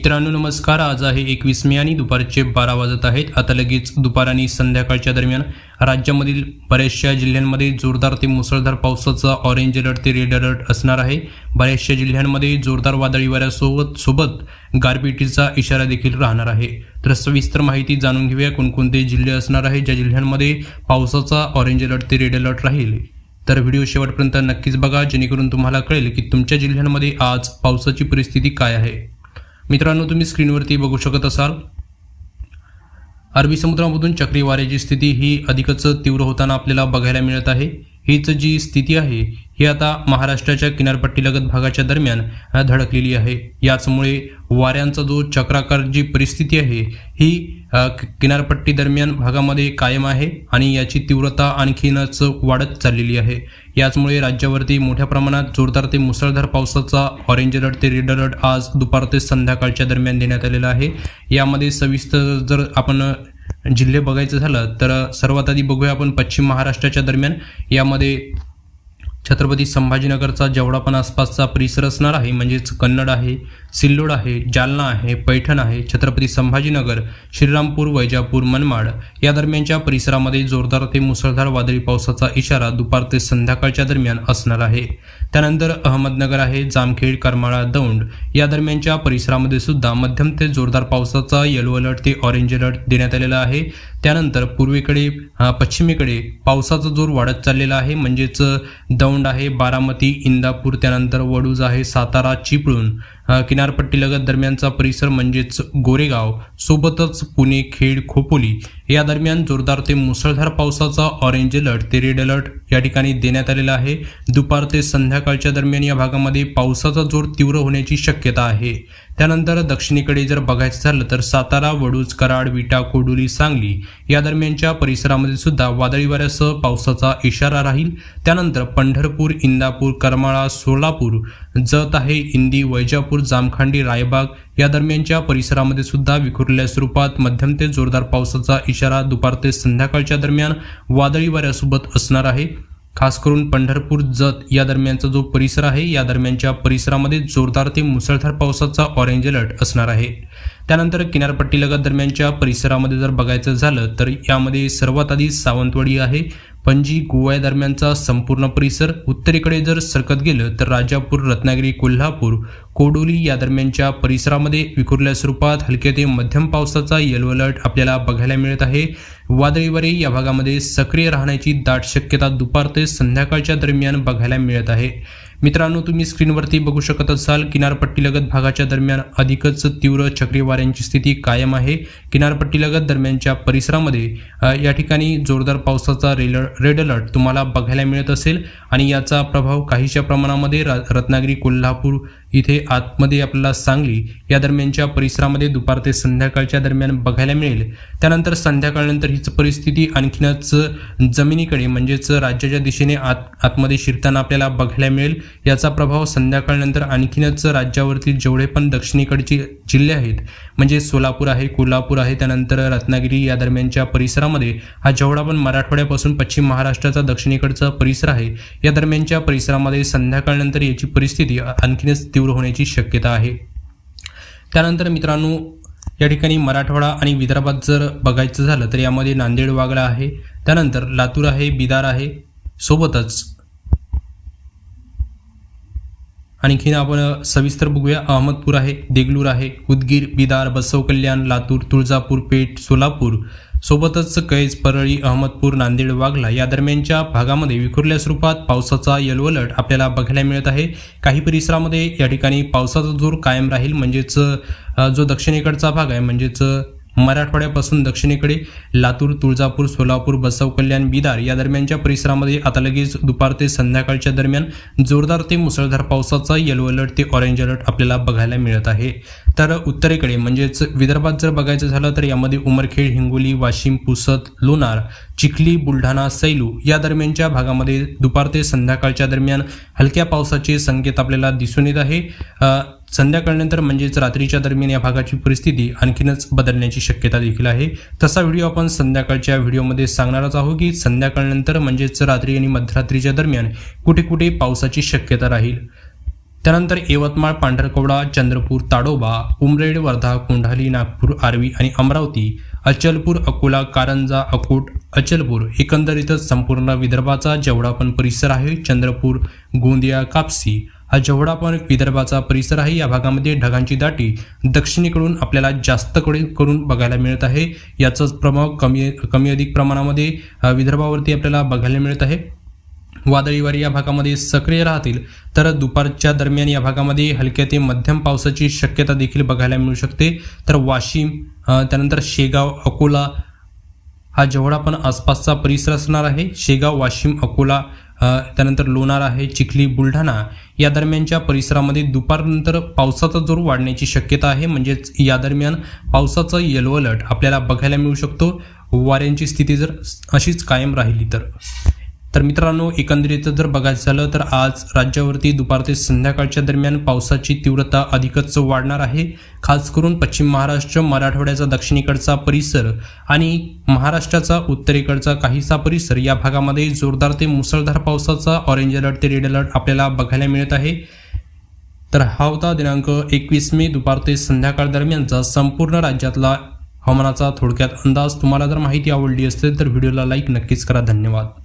मित्रांनो नमस्कार. आज आहे एकवीस मे आणि दुपारचे बारा वाजत आहेत. आता लगेच दुपार आणि संध्याकाळच्या दरम्यान राज्यामधील बऱ्याचशा जिल्ह्यांमध्ये जोरदार ते मुसळधार पावसाचा ऑरेंज अलर्ट ते रेड अलर्ट असणार आहे. बऱ्याचशा जिल्ह्यांमध्ये जोरदार वादळी वाऱ्यासोबत सोबत गारपिटीचा इशारा देखील राहणार आहे. तर सविस्तर माहिती जाणून घेऊया. कोणकोणते जिल्हे असणार आहे ज्या जिल्ह्यांमध्ये पावसाचा ऑरेंज अलर्ट ते रेड अलर्ट राहील. तर व्हिडिओ शेवटपर्यंत नक्कीच बघा जेणेकरून तुम्हाला कळेल की तुमच्या जिल्ह्यांमध्ये आज पावसाची परिस्थिती काय आहे. मित्रांनो तुम्ही स्क्रीनवरती बघू शकत असाल अरबी समुद्रामधून चक्रीवाऱ्याची स्थिती ही अधिकच तीव्र होताना आपल्याला बघायला मिळत आहे. हीच जी स्थिती आहे ही आता महाराष्ट्राच्या किनारपट्टीलगत भागाच्या दरम्यान धडकलेली आहे. याचमुळे वाऱ्यांचा जो चक्राकार जी परिस्थिती आहे ही किनारपट्टी दरम्यान भागामध्ये कायम आहे आणि याची तीव्रता आणखीनच वाढत चाललेली आहे. याचमुळे राज्यावरती मोठ्या प्रमाणात जोरदार ते मुसळधार पावसाचा ऑरेंज अलर्ट ते रेड अलर्ट आज दुपार ते संध्याकाळच्या दरम्यान देण्यात आलेला आहे. यामध्ये सविस्तर जर आपण जिल्हे बघायचं झालं तर सर्वात आधी बघूया आपण पश्चिम महाराष्ट्राच्या दरम्यान. यामध्ये छत्रपती संभाजीनगरचा जेवढा पण आसपासचा परिसर असणार आहे म्हणजेच कन्नड आहे सिल्लोड आहे जालना आहे पैठण आहे छत्रपती संभाजीनगर श्रीरामपूर वैजापूर मनमाड. या दरम्यानच्या परिसरामध्ये जोरदार ते मुसळधार वादळी पावसाचा इशारा दुपार ते संध्याकाळच्या दरम्यान असणार आहे. त्यानंतर अहमदनगर आहे जामखेड करमाळा दौंड. या दरम्यानच्या परिसरामध्ये सुद्धा मध्यम ते जोरदार पावसाचा येलो अलर्ट ते ऑरेंज अलर्ट देण्यात आलेला आहे. त्यानंतर पूर्वेकडे पश्चिमेकडे पावसाचा जोर वाढत चाललेला आहे. म्हणजेच दौंड आहे बारामती इंदापूर त्यानंतर वडूज आहे सातारा चिपळूण. किनारपट्टीलगत दरम्यानचा परिसर म्हणजेच गोरेगाव सोबतच पुणे खेड खोपोली. या दरम्यान जोरदार ते मुसळधार पावसाचा ऑरेंज अलर्ट ते रेड अलर्ट या ठिकाणी देण्यात आलेला आहे. दुपार ते संध्याकाळच्या दरम्यान या भागामध्ये पावसाचा जोर तीव्र होण्याची शक्यता आहे. त्यानंतर दक्षिणेकडे जर बघायचं झालं तर सातारा वडूज कराड विटा कोडोली सांगली या दरम्यानच्या परिसरामध्ये सुद्धा वादळी वाऱ्यासह पावसाचा इशारा राहील. त्यानंतर पंढरपूर इंदापूर करमाळा सोलापूर जत आहे इंदी वैजापूर जामखांडी रायबाग या दरम्यानच्या परिसरामध्ये सुद्धा विखुरलेल्या स्वरूपात मध्यम ते जोरदार पावसाचा इशारा दुपार ते संध्याकाळच्या दरम्यान वादळी वाऱ्यासोबत असणार आहे. खास करून पंढरपूर जत या दरम्यानचा जो परिसर आहे या दरम्यानच्या परिसरामध्ये जोरदार ते मुसळधार पावसाचा ऑरेंज अलर्ट असणार आहे. त्यानंतर किनारपट्टीलगत दरम्यानच्या परिसरामध्ये जर बघायचं झालं तर यामध्ये सर्वात आधी सावंतवाडी आहे. पणजी गोवा दरम्यानचा संपूर्ण परिसर उत्तरेकडे जर सरकत गेलं तर राजापूर रत्नागिरी कोल्हापूर कोडोली या दरम्यानच्या परिसरामध्ये विखुरल्या स्वरूपात हलके ते मध्यम पावसाचा येलो अलर्ट आपल्याला बघायला मिळत आहे. वादळी वारे या भागामध्ये सक्रिय राहण्याची दाट शक्यता दुपार ते संध्याकाळच्या दरम्यान बघायला मिळत आहे. मित्रांनो तुम्ही स्क्रीनवरती बघू शकत असाल किनारपट्टीलगत भागाच्या दरम्यान अधिकच तीव्र चक्रीवाऱ्यांची स्थिती कायम आहे. किनारपट्टीलगत दरम्यानच्या परिसरामध्ये या ठिकाणी जोरदार पावसाचा रेल रेड अलर्ट तुम्हाला बघायला मिळत असेल आणि याचा प्रभाव काहीशा प्रमाणामध्ये रत्नागिरी कोल्हापूर इथे आतमध्ये आपल्याला सांगली या दरम्यानच्या परिसरामध्ये दुपार ते संध्याकाळच्या दरम्यान बघायला मिळेल. त्यानंतर संध्याकाळनंतर हीच परिस्थिती आणखीनच जमिनीकडे म्हणजेच राज्याच्या दिशेने आत आतमध्ये शिरताना आपल्याला बघायला मिळेल. याचा प्रभाव संध्याकाळनंतर आणखीनच राज्यावरती जेवढे पण दक्षिणेकडचे जिल्हे आहेत म्हणजे सोलापूर आहे कोल्हापूर आहे त्यानंतर रत्नागिरी या दरम्यानच्या परिसरामध्ये हा जेवढा पण मराठवाड्यापासून पश्चिम महाराष्ट्राचा दक्षिणेकडचा परिसर आहे या दरम्यानच्या परिसरामध्ये संध्याकाळनंतर याची परिस्थिती आणखीनच तीव्र होण्याची शक्यता आहे. त्यानंतर मित्रांनो या ठिकाणी मराठवाडा आणि विदर्भात जर बघायचं झालं तर यामध्ये नांदेड वागळा आहे त्यानंतर लातूर आहे बिदार आहे सोबतच आणखीन आपण सविस्तर बघूया. अहमदपूर आहे देगलूर आहे उदगीर बिदार बसव कल्याण लातूर तुळजापूर पेठ सोलापूर. सोबतच कैज परळी अहमदपूर नांदेड वाघला या दरम्यानच्या भागामध्ये विखुरल्या स्वरूपात पावसाचा येलो अलर्ट आपल्याला बघायला मिळत आहे. काही परिसरामध्ये या ठिकाणी पावसाचा जोर कायम राहील. म्हणजेच जो दक्षिणेकडचा भाग आहे म्हणजेच मराठवाड्यापासून दक्षिणेकडे लातूर तुळजापूर सोलापूर बसव कल्याण बिदार या दरम्यानच्या परिसरामध्ये आता लगेच दुपार ते संध्याकाळच्या दरम्यान जोरदार ते मुसळधार पावसाचा येलो अलर्ट ते ऑरेंज अलर्ट आपल्याला बघायला मिळत आहे. तर उत्तरेकडे म्हणजेच विदर्भात जर बघायचं झालं तर यामध्ये उमरखेड हिंगोली वाशिम पुसद लोणार चिखली बुलढाणा सैलू या दरम्यानच्या भागामध्ये दुपार ते संध्याकाळच्या दरम्यान हलक्या पावसाचे संकेत आपल्याला दिसून येत आहे. संध्याकाळनंतर म्हणजेच रात्रीच्या दरम्यान या भागाची परिस्थिती आणखीनच बदलण्याची शक्यता देखील आहे. तसा व्हिडिओ आपण संध्याकाळच्या व्हिडिओमध्ये सांगणारच आहोत की संध्याकाळनंतर म्हणजेच रात्री आणि मध्यरात्रीच्या दरम्यान कुठे कुठे पावसाची शक्यता राहील. त्यानंतर यवतमाळ पांढरकवडा चंद्रपूर ताडोबा उमरेड वर्धा कोंढाली नागपूर आर्वी आणि अमरावती अचलपूर अकोला कारंजा अकोट अचलपूर एकंदरीतच संपूर्ण विदर्भाचा जेवढा पण परिसर आहे चंद्रपूर गोंदिया कापसी हा जेवढा पण विदर्भाचा परिसर आहे या भागामध्ये ढगांची दाटी दक्षिणेकडून आपल्याला जास्त कडे करून बघायला मिळत आहे. याचाच प्रभाव कमी कमी अधिक प्रमाणामध्ये विदर्भावरती आपल्याला बघायला मिळत आहे. वादळी वारे या भागामध्ये सक्रिय राहतील तर दुपारच्या दरम्यान या भागामध्ये हलक्या ते मध्यम पावसाची शक्यता देखील बघायला मिळू शकते. तर वाशिम त्यानंतर शेगाव अकोला हा जेवढा पण आसपासचा परिसर असणार आहे शेगाव वाशिम अकोला त्यानंतर लोणार आहे चिखली बुलढाणा. या दरम्यानच्या परिसरामध्ये दुपारनंतर पावसाचा जोर वाढण्याची शक्यता आहे. म्हणजेच या दरम्यान पावसाचा येलो अलर्ट आपल्याला बघायला मिळू शकतो. वाऱ्यांची स्थिती जर अशीच कायम राहिली तर. तर मित्रांनो एकंदरीत जर बघायचं झालं तर आज राज्यावरती दुपार ते संध्याकाळच्या दरम्यान पावसाची तीव्रता अधिकच वाढणार आहे. खास करून पश्चिम महाराष्ट्र मराठवाड्याचा दक्षिणेकडचा परिसर आणि महाराष्ट्राचा उत्तरेकडचा काहीसा परिसर या भागामध्ये जोरदार ते मुसळधार पावसाचा ऑरेंज अलर्ट ते रेड अलर्ट आपल्याला बघायला मिळत आहे. तर हा होता दिनांक एकवीस मे दुपार ते संध्याकाळ दरम्यानचा संपूर्ण राज्यातला हवामानाचा थोडक्यात अंदाज. तुम्हाला जर माहिती आवडली असेल तर व्हिडिओला लाईक नक्कीच करा. धन्यवाद.